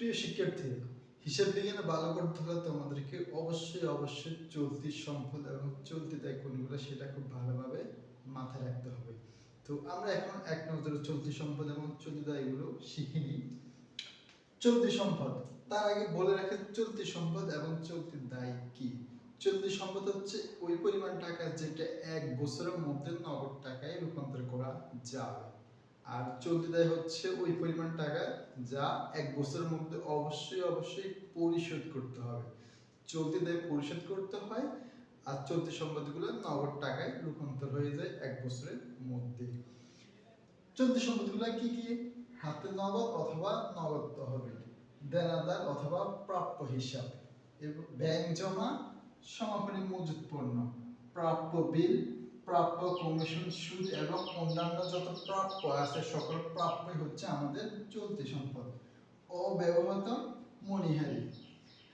প্রিয় শিক্ষার্থী হিসাব বিজ্ঞানে ভালো করতে হলে তোমাদেরকে অবশ্যই অবশ্যই চলতি সম্পদ এবং চলতি দায় কোনগুলো সেটা খুব ভালোভাবে মাথায় রাখতে হবে। তো আমরা এখন এক নজরে চলতি সম্পদ এবং চলতি দায়গুলো শিখে নিই। চলতি সম্পদ, তার আগে বলে রাখে চলতি সম্পদ এবং চলতি দায় কি? চলতি সম্পদ হচ্ছে ওই পরিমাণ টাকা যেটা এক বছরের মধ্যে নগদ টাকায় রূপান্তর করা যাবে। আর চলতি দায় হচ্ছে ওই পরিমাণ টাকা যা এক বছরের মধ্যে অবশ্যই অবশ্যই পরিশোধ করতে হবে। চলতি দায় পরিশোধ করতে হয় আর চলতি সম্পদগুলো নগদ টাকায় রূপান্তর হয়ে যায় এক বছরের মধ্যে চলতি সম্পদগুলো কি কি? হাতে নগদ অথবা নগদ তহবিল, দেনাদার অথবা প্রাপ্য হিসাব, এবং ব্যাংক জমা, সমাপনী মজুত পণ্য প্রাপ্য বিল প্রাপ্য কমিশন সুদ এবং অন্যান্য যত প্রাপ্য আছে, সকল প্রাপ্যই হচ্ছে আমাদের চলতি সম্পদ। অব্যবহৃত মনিহারি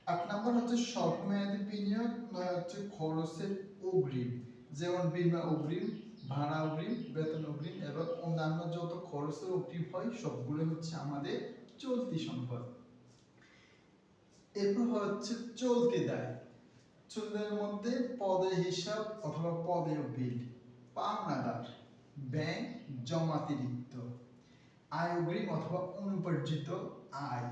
আট নম্বর হচ্ছে স্বল্পমেয়াদী বিনিয়োগ, নয় হচ্ছে খরচের অগ্রিম। যেমন বিমা অগ্রিম, ভাড়া অগ্রিম, বেতন অগ্রিম এবং অন্যান্য যত খরচের অগ্রিম হয়, সবগুলো হচ্ছে আমাদের চলতি সম্পদ। এরপর হচ্ছে চলতি দায়। চলতির মধ্যে পদে হিসাব অথবা পদে বিল। পাওনাদার, ব্যাংক জমাতিরিক্ত আয় অগ্রিম অথবা অনুপার্জিত আয়,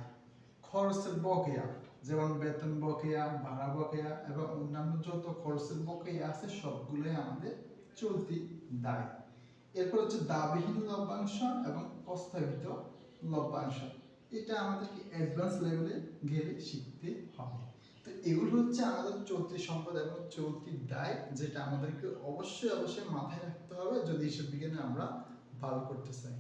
খরচের বকেয়া, যেমন বেতন বকেয়া, ভাড়া বকেয়া এবং অন্যান্য যত খরচের বকেয়া আছে সবগুলোই আমাদের চলতি দায়। এরপর হচ্ছে দাবিহীন লভ্যাংশ এবং প্রস্তাবিত লভ্যাংশ। এটা আমাদেরকে অ্যাডভান্স লেভেলে গেলে শিখতে হবে। এগুলো হচ্ছে আমাদের চলতি সম্পদ এবং চলতি দায়, যেটা আমাদেরকে অবশ্যই অবশ্যই মাথায় রাখতে হবে যদি এসব বিজ্ঞানে আমরা ভালো করতে চাই।